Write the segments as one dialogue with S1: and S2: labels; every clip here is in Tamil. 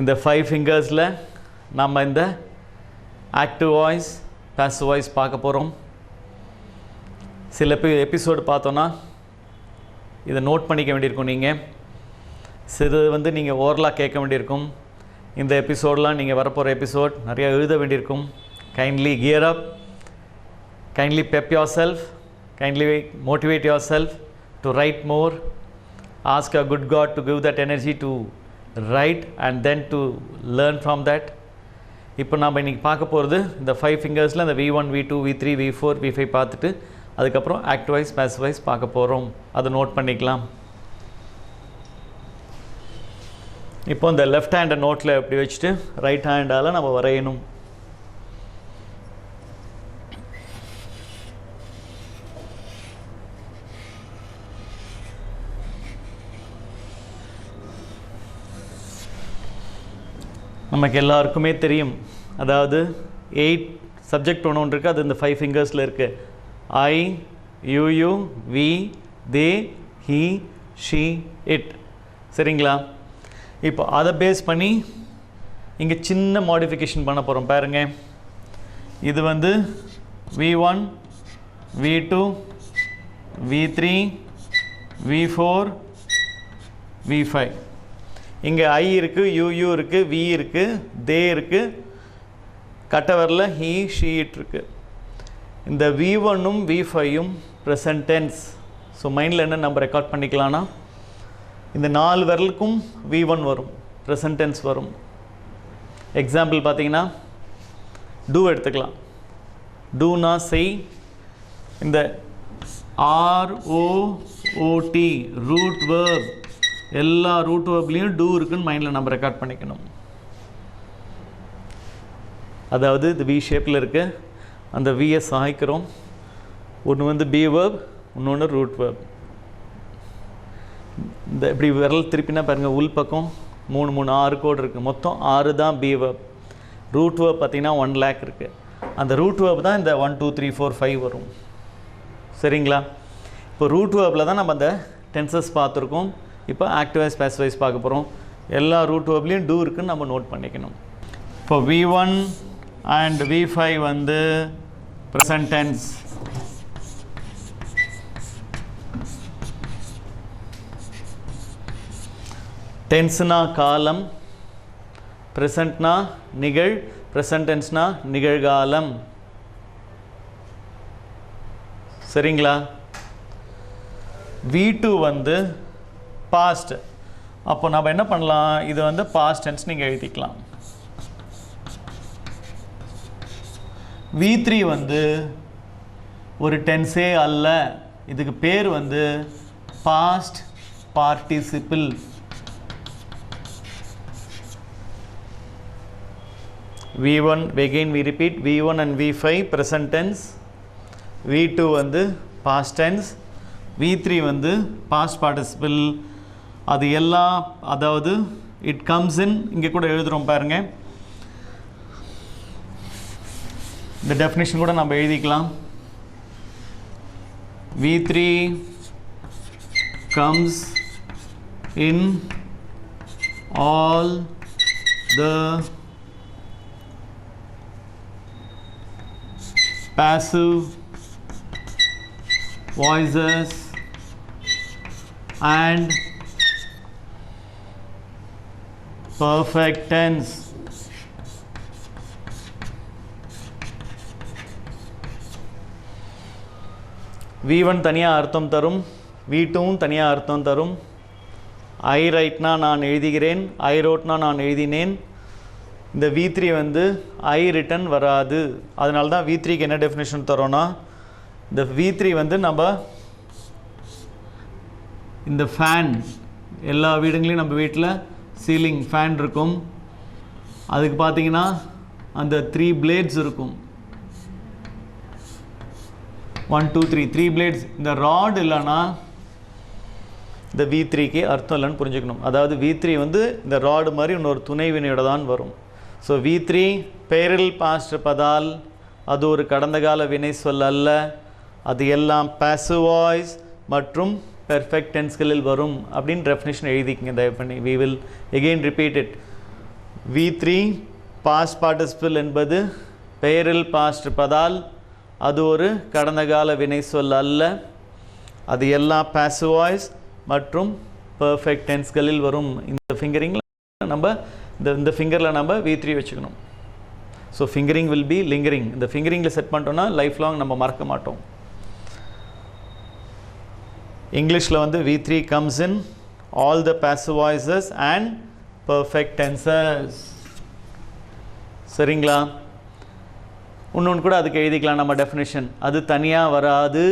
S1: இந்த ஃபைவ் ஃபிங்கர்ஸில் நம்ம இந்த ஆக்டிவ் வாய்ஸ் பேசிவ் வாய்ஸ் பார்க்க போகிறோம் சில எபிசோடு பார்த்தோன்னா இதை நோட் பண்ணிக்க வேண்டியிருக்கும் நீங்கள் சிறு வந்து நீங்கள் ஓரலாக கேட்க வேண்டியிருக்கும். இந்த எபிசோடெலாம் நீங்கள் வரப்போகிற எபிசோட் நிறையா எழுத வேண்டியிருக்கும். Kindly gear up kindly pep yourself kindly motivate yourself to write more ask a good god to give that energy to write and then to learn from that இப்போ நாம் இன்றைக்கி பார்க்க போகிறது இந்த ஃபைவ் ஃபிங்கர்ஸில் இந்த V one V two V three V four V five பார்த்துட்டு அதுக்கப்புறம் ஆக்ட் வைஸ் பேஸ் வைஸ் பார்க்க போகிறோம் அதை நோட் பண்ணிக்கலாம். இப்போ இந்த லெஃப்ட் ஹேண்டை நோட்டில் எப்படி வச்சுட்டு ரைட் ஹேண்டால் நம்ம வரையணும். நமக்கு எல்லாருக்குமே தெரியும். அதாவது எயிட் சப்ஜெக்ட் ஒன்று ஒன்று இருக்குது அது இந்த ஃபைவ் ஃபிங்கர்ஸில் இருக்குது I you we they he she it சரிங்களா? இப்போ அதை பேஸ் பண்ணி இங்கே சின்ன மாடிஃபிகேஷன் பண்ண போகிறோம் பாருங்க. இது வந்து V one V two V three V four V five இங்கே ஐ இருக்குது யூயூ இருக்குது வி இருக்குது தே இருக்குது கட்டவரில் ஹீ ஷீட் இருக்குது இந்த வி ஒன்னும் வி ஃபைவும் ப்ரெசன்ட் டென்ஸ் ஸோ மைண்டில் என்ன நம்ம ரெக்கார்ட் பண்ணிக்கலாம்னா இந்த நாலு விரலுக்கும் வி ஒன் வரும் ப்ரெசன்ட் டென்ஸ் வரும். எக்ஸாம்பிள் பார்த்தீங்கன்னா டூ எடுத்துக்கலாம். டூனா செய். இந்த R O O T root verb எல்லா ரூட் வேர்ப்லேயும் டூ இருக்குன்னு மைண்டில் நம்ம ரெக்கார்ட் பண்ணிக்கணும். அதாவது இது வி ஷேப்பில் இருக்குது அந்த வியை சாய்க்கிறோம். ஒன்று வந்து பி வேர்ப் இன்னொன்று ரூட் வேர்ப் இந்த இப்படி விரல் திருப்பினா பாருங்கள் உள் பக்கம் மூணு மூணு ஆறு கோடு இருக்குது மொத்தம் ஆறு தான் பி வேர்ப் ரூட் வேர்ப் பார்த்திங்கன்னா ஒன் லேக் இருக்குது அந்த ரூட் வேர்ப் தான் இந்த one two three four five வரும். சரிங்களா? இப்போ ரூட் வேர்ப்பில் தான் நம்ம அந்த டென்சஸ் பார்த்துருக்கோம். இப்போ ஆக்டிவைஸ் பேசிவைஸ் பார்க்க போகிறோம் எல்லா ரூட் வேர்ப்லேயும் டூ இருக்குன்னு நம்ம நோட் பண்ணிக்கணும். இப்போ V one and V five வந்து ப்ரெசன்ட் டென்ஸ் டென்ஸ்னா காலம் ப்ரெசண்ட்னா நிகழ் ப்ரெசன்ட் டென்ஸ்னா நிகழ்காலம். சரிங்களா? வி டூ வந்து பாஸ்ட் அப்போ நம்ம என்ன பண்ணலாம்? இது வந்து பாஸ்ட் டென்ஸ் நீங்கள் எழுதிக்கலாம். வி த்ரீ வந்து ஒரு டென்ஸே அல்ல. இதுக்கு பேர் வந்து past participle V one again we repeat V one and V five present tense V two வந்து பாஸ்ட் டென்ஸ் வி த்ரீ வந்து பாஸ்ட் பார்ட்டிசிபிள் அது எல்லாம் அதாவது இட் கம்ஸ் இன் இங்கே கூட எழுதுகிறோம் பாருங்கள் இந்த டெஃபினேஷன் கூட நம்ம எழுதிக்கலாம். V three comes in all the passive voices and perfect tense. V1 தனியாக அர்த்தம் தரும் வீட்டும் தனியாக அர்த்தம் தரும். ஐ ரைட்னா நான் எழுதுகிறேன் ஐ ரோட்னா நான் எழுதினேன். இந்த வி த்ரீ வந்து ஐ ரிட்டன் வராது. அதனால தான் வி த்ரீக்கு என்ன டெஃபினேஷன் தரோன்னா இந்த வி த்ரீ வந்து நம்ம இந்த ஃபேன் எல்லா வீடுங்களையும் நம்ம வீட்டில் சீலிங் ஃபேன் இருக்கும். அதுக்கு பார்த்தீங்கன்னா அந்த த்ரீ பிளேட்ஸ் இருக்கும். One two three three blades இந்த ராட் இல்லைன்னா இந்த வி த்ரீக்கு அர்த்தம் இல்லைன்னு புரிஞ்சுக்கணும். அதாவது வி த்ரீ வந்து இந்த ராடு மாதிரி இன்னொரு துணைவினையோட தான் வரும். ஸோ வி த்ரீ பேரில் பாஸ்ட் பதால் அது ஒரு கடந்த கால வினை சொல் அல்ல. அது எல்லாம் பேசுவாய்ஸ் வாய்ஸ் மற்றும் பெர்ஃபெக்ட் டென்ஸ்களில் வரும் அப்படின்னு டெஃபினேஷன் எழுதிக்கங்க தயவு பண்ணி we will again repeat it V three past participle என்பது பெயரில் பாஸ்ட் இருப்பதால் அது ஒரு கடந்த கால வினை சொல் அல்ல. அது எல்லா passive மற்றும் பர்ஃபெக்ட் டென்ஸ்களில் வரும். இந்த ஃபிங்கரிங்கில் நம்ம இந்த இந்த ஃபிங்கரில் நம்ம வி த்ரீ வச்சுக்கணும். So fingering will be lingering இந்த ஃபிங்கரிங்கில் செட் பண்ணிட்டோம்னா லைஃப் லாங் நம்ம மறக்க மாட்டோம். இங்கிலீஷில் வந்து V three comes in all the passive and perfect tenses சரிங்களா? இன்னொன்று கூட அதுக்கு எழுதிக்கலாம் நம்ம டெஃபினேஷன் அது தனியாக வராது.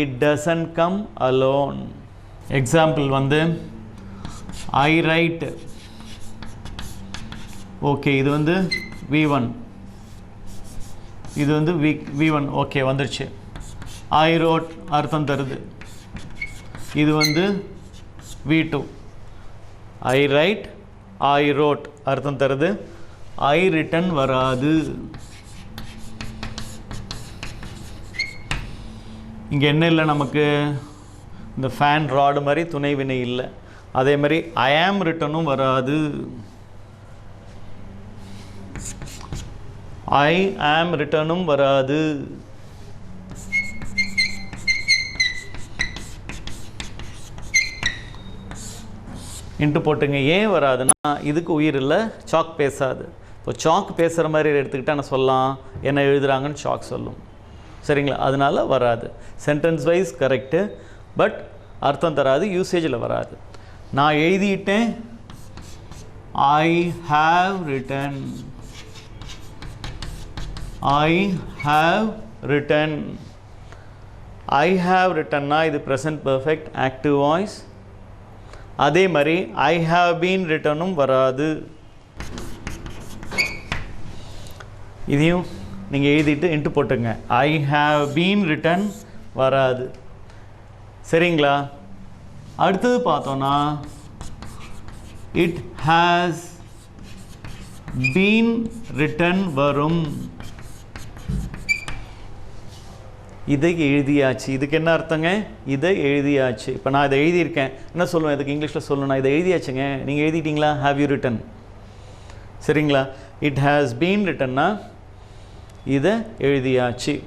S1: It doesn't come alone example வந்து ஐ ரைட் ஓகே இது வந்து வி ஒன் இது வந்து வி வி ஒன் ஓகே வந்துருச்சு. ஐ ரோட் அர்த்தம் தருது. இது வந்து V two I write I wrote அர்த்தம் தருது. ஐ ரிட்டன் வராது. இங்கே என்ன இல்லை நமக்கு? இந்த ஃபேன் ராடு மாதிரி துணை வினை இல்லை. அதே மாதிரி ஐ ஆம் ரிட்டனும் வராது. ஐ ஆம் ரிட்டனும் வராது. இன்ட்டு போட்டுங்க. ஏன் வராதுன்னா இதுக்கு உயிர் இல்லை சாக் பேசாது. இப்போ சாக் பேசுகிற மாதிரி எடுத்துக்கிட்டால் நான் சொல்லலாம்? என்ன எழுதுகிறாங்கன்னு சாக் சொல்லும். சரிங்களா? அதனால வராது. சென்டென்ஸ் வைஸ் கரெக்டு பட் அர்த்தம் தராது யூசேஜில் வராது. நான் எழுதிட்டேன். I have written I have written I have ரிட்டன்னா இது ப்ரெசன்ட் பர்ஃபெக்ட் ஆக்டிவ் வாய்ஸ் அதே மாதிரி ஐ ஹாவ் பீன் ரிட்டனும் வராது. இதையும் நீங்கள் எழுதிட்டு இன்ட்டு போட்டுங்க. ஐ ஹாவ் பீன் ரிட்டன் வராது. சரிங்களா? அடுத்தது பார்த்தோன்னா இட் ஹேஸ் பீன் ரிட்டன் வரும். இதை எழுதியாச்சு. இதுக்கு என்ன அர்த்தங்க? இதை எழுதியாச்சு. இப்போ நான் இதை எழுதியிருக்கேன். என்ன சொல்லுவேன்? இதுக்கு இங்கிலீஷில் சொல்லணும். இதை எழுதியாச்சுங்க. நீங்கள் எழுதிட்டீங்களா? ஹாவ் யூ ரிட்டன் சரிங்களா? இட் ஹேஸ் பீன் ரிட்டன்னா இதை எழுதியாச்சு.